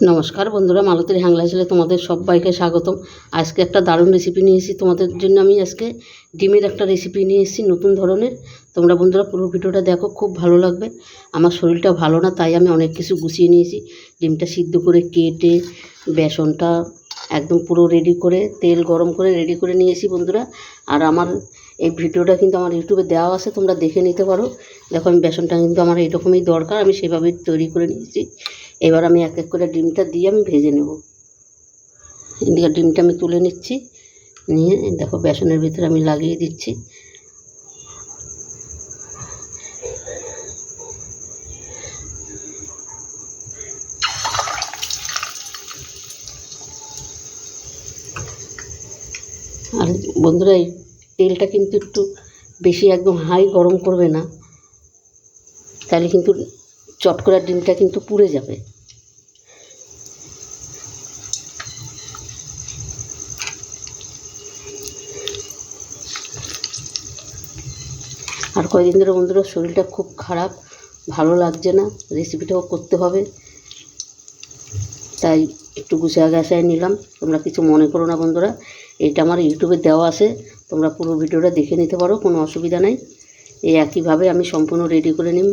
নমস্কার বন্ধুরা, মালতীর হ্যাংলা ছেলে তোমাদের সবাইকে স্বাগতম। আজকে একটা দারুণ রেসিপি নিয়ে এসেছি। তোমাদের জন্য আমি আজকে ডিমের একটা রেসিপি নিয়ে এসেছি নতুন ধরনের। তোমরা বন্ধুরা পুরো ভিডিওটা দেখো, খুব ভালো লাগবে। আমার শরীরটা ভালো না, তাই আমি অনেক কিছু গুছিয়ে নিয়েছি। ডিমটা সিদ্ধ করে কেটে, বেসনটা একদম পুরো রেডি করে, তেল গরম করে রেডি করে নিয়েছি বন্ধুরা। আর আমার এই ভিডিওটা কিন্তু আমার ইউটিউবে দেওয়া আছে, তোমরা দেখে নিতে পারো। দেখো, আমি বেসনটা কিন্তু আমার এরকমই দরকার, আমি সেভাবেই তৈরি করে নিয়েছি। এবার আমি এক এক করে ডিমটা দিয়ে আমি ভেজে নেব। এদিকে ডিমটা আমি তুলে নিচ্ছি, নিয়ে দেখো বেসনের ভিতরে আমি লাগিয়ে দিচ্ছি। আর বন্ধুরা, এই তেলটা কিন্তু একটু বেশি একদম হাই গরম করবে না, তাহলে কিন্তু চট করার ডিমটা কিন্তু পুড়ে যাবে। আর কয়েকদিন ধরে বন্ধুরা শরীরটা খুব খারাপ, ভালো লাগছে না রেসিপিটাও করতে হবে। তাই একটু গুছিয়ে গাছায় নিলাম। তোমরা কিছু মনে করো না বন্ধুরা এটা আমার ইউটিউবে দেওয়া আছে। তোমরা পুরো ভিডিওটা দেখে নিতে পারো, কোনো অসুবিধা নেই। এই একইভাবে আমি সম্পূর্ণ রেডি করে নিই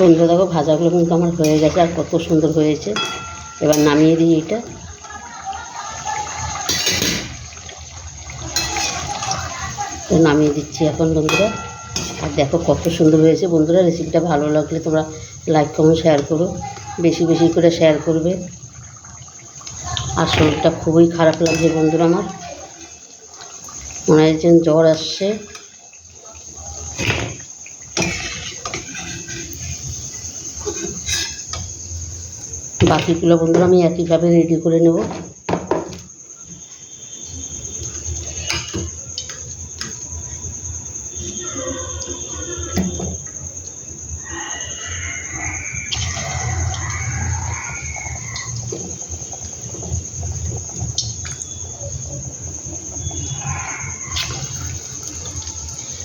বন্ধুরা দেখো, ভাজাগুলো কিন্তু আমার হয়ে গেছে আর কত সুন্দর হয়েছে। এবার নামিয়ে দিই এটা তো নামিয়ে দিচ্ছি এখন বন্ধুরা। আর দেখো কত সুন্দর হয়েছে বন্ধুরা রেসিপিটা ভালো লাগলে তোমরা লাইক কমেন্ট শেয়ার করো। বেশি বেশি করে শেয়ার করবে। আর শরীরটা খুবই খারাপ লাগছে বন্ধুরা আমার। মনে যেন জ্বর আসছে। বাকিগুলো বন্ধুরা আমি একইভাবে রেডি করে নেব।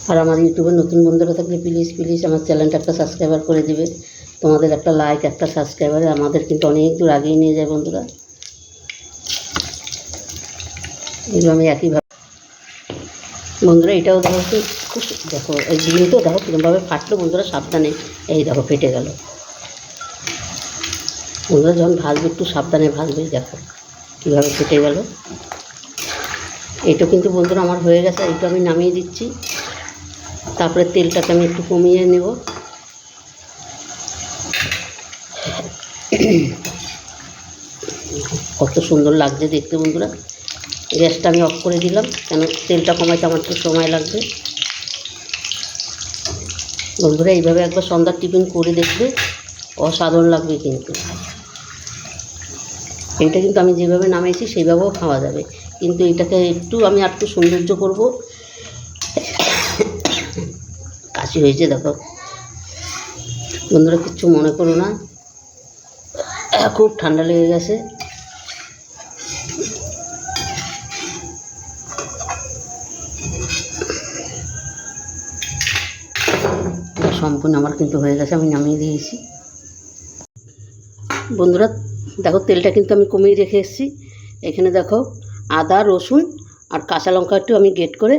আর আমার ইউটিউবে নতুন বন্ধুরা থাকলে প্লিজ প্লিজ আমার চ্যানেলটা একটা সাবস্ক্রাইবার করে দেবে। তোমাদের একটা লাইক একটা সাবস্ক্রাইবারে আমাদের কিন্তু অনেক দূর আগেই নিয়ে যায় বন্ধুরা। এগুলো আমি একইভাবে বন্ধুরা, এটাও দেখো খুব দেখো, এই তো দেখো কীরকমভাবে ফাটলো বন্ধুরা, সাবধানে। এই দেখো, ফেটে গেল। বন্ধুরা, যখন ভাজবে, একটু সাবধানে ভাজবে, দেখো কীভাবে ফেটে গেল। এটা কিন্তু বন্ধুরা আমার হয়ে গেছে এটা আমি নামিয়ে দিচ্ছি। তারপরে তেলটাকে আমি একটু কমিয়ে নেব। কত সুন্দর লাগছে দেখতে বন্ধুরা। গ্যাসটা আমি অফ করে দিলাম, কেন তেলটা কমাইতে আমার একটু সময় লাগবে। বন্ধুরা, এইভাবে একবার সন্ধ্যার টিফিন করে দেখবে, অসাধারণ লাগবে কিন্তু। এটা কিন্তু আমি যেভাবে নামাইছি সেইভাবেও খাওয়া যাবে। কিন্তু এটাকে একটু আমি আর একটু সৌন্দর্য করব। কাশি হয়েছে দেখো। বন্ধুরা, কিচ্ছু মনে করো না। খুব ঠান্ডা লেগে গেছে। সম্পূর্ণ আমার কিন্তু হয়ে গেছে, আমি নামিয়ে দিয়েছি। বন্ধুরা, দেখো, তেলটা কিন্তু আমি কমিয়ে রেখে এসেছি। এখানে দেখো, আদা, রসুন আর কাঁচা লঙ্কা একটু আমি গেট করে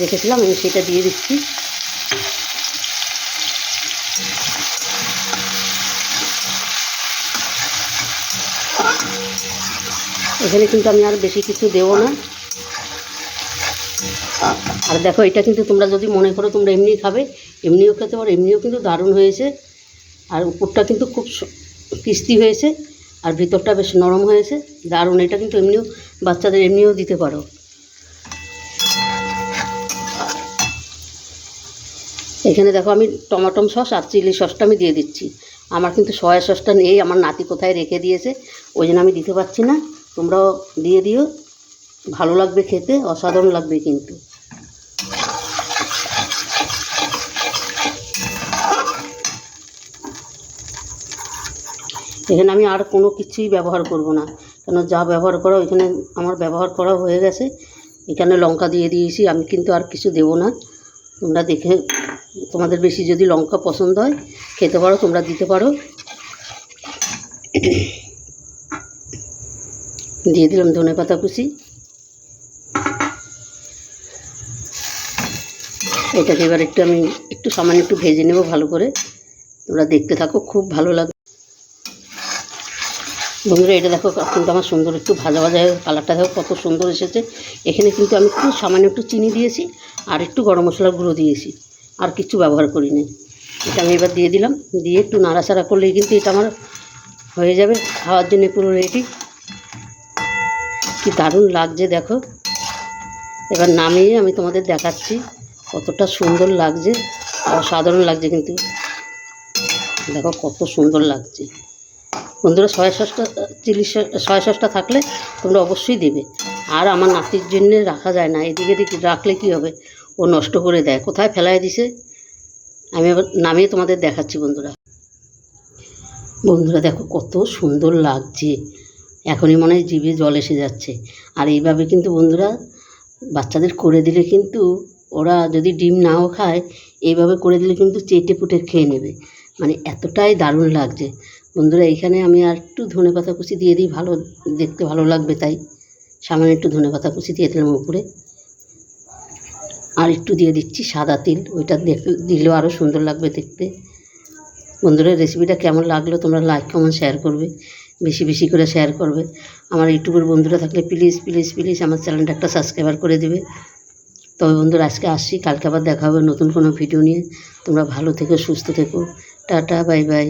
রেখেছিলাম, আমি সেটা দিয়ে দিচ্ছি। এখানে কিন্তু আমি আর বেশি কিছু দেবো না। আর দেখো, এটা কিন্তু তোমরা যদি মনে করো তোমরা এমনি খাবে, এমনিও খেতে পারো, এমনিও কিন্তু দারুণ হয়েছে। আর উপরটা কিন্তু খুব কিস্তি হয়েছে আর ভিতরটা বেশ নরম হয়েছে। দারুণ, এটা কিন্তু এমনিও বাচ্চাদের এমনিও দিতে পারো। এখানে দেখো, আমি টমাটম সস আর চিলি সসটা আমি দিয়ে দিচ্ছি। আমার কিন্তু সয়া সসটা নেই, আমার নাতি কোথায় রেখে দিয়েছে, ওই জন্য আমি দিতে পারছি না। তোমরাও দিয়ে দিও। ভালো লাগবে খেতে, অসাধারণ লাগবে কিন্তু। এখানে আমি আর কোনো কিছুই ব্যবহার করব না। কেন যা ব্যবহার করা এখানে আমার ব্যবহার করা হয়ে গেছে। এখানে লঙ্কা দিয়ে দিয়েছি, আমি কিন্তু আর কিছু দেবো না। তোমরা দেখে, তোমাদের বেশি যদি লঙ্কা পছন্দ হয়, খেতে পারো, তোমরা দিতে পারো। দিয়ে দিলাম ধনে পাতা কুচি। এটাকে এবার একটু আমি একটু সামান্য একটু ভেজে নেব ভালো করে। তোমরা দেখতে থাকো, খুব ভালো লাগবে। বন্ধুরা, এটা দেখো কিন্তু আমার সুন্দর একটু ভাজা ভাজা কালারটা দেখো কত সুন্দর এসেছে। এখানে কিন্তু আমি খুব সামান্য একটু চিনি দিয়েছি আর একটু গরম মশলার গুঁড়ো দিয়েছি, আর কিছু ব্যবহার করিনি। এটা আমি এবার দিয়ে দিলাম, দিয়ে একটু নাড়াচাড়া করলেই কিন্তু এটা আমার হয়ে যাবে, খাওয়ার জন্য পুরো রেডি কি দারুণ লাগছে দেখো। এবার নামিয়ে আমি তোমাদের দেখাচ্ছি কতটা সুন্দর লাগছে, অসাধারণ লাগছে কিন্তু। দেখো কত সুন্দর লাগছে। বন্ধুরা সয়া সসটা চিলি সয়া সসটা থাকলে তোমরা অবশ্যই দেবে। আর আমার নাতির জন্য রাখা যায় না, এদিকে এদিকে রাখলে কী হবে? ও নষ্ট করে দেয়। কোথায় ফেলায় দিছে? আমি এবার নামিয়ে তোমাদের দেখাচ্ছি বন্ধুরা। বন্ধুরা দেখো কত সুন্দর লাগছে। এখনই মনে হয় জিভে জল এসে যাচ্ছে। আর এইভাবে কিন্তু বন্ধুরা বাচ্চাদের করে দিলে কিন্তু ওরা যদি ডিম নাও খায়, এইভাবে করে দিলে কিন্তু চেটে পুটে খেয়ে নেবে। মানে এতটাই দারুণ লাগছে। বন্ধুরা, এইখানে আমি আর একটু ধনে পাতা কুচি দিয়ে দিই, ভালো দেখতে ভালো লাগবে তাই। সামান্য একটু ধনে পাতা কুচি দিয়ে দিলাম উপরে। আর একটু দিয়ে দিচ্ছি সাদা তিল, ওইটা দেখতে, দিলেও আরও সুন্দর লাগবে দেখতে। বন্ধুরা, রেসিপিটা কেমন লাগল তোমরা লাইক কমেন্ট শেয়ার করবে। বেশি বেশি করে শেয়ার করবে। আমার ইউটিউবের বন্ধুরা থাকলে প্লিজ প্লিজ প্লিজ আমার চ্যানেলটা একটা সাবস্ক্রাইবার করে দেবে। তবে বন্ধুরা আজকে আসছি, কালকে আবার দেখা হবে নতুন কোনো ভিডিও নিয়ে। তোমরা ভালো থেকো, সুস্থ থেকো। Tata bye bye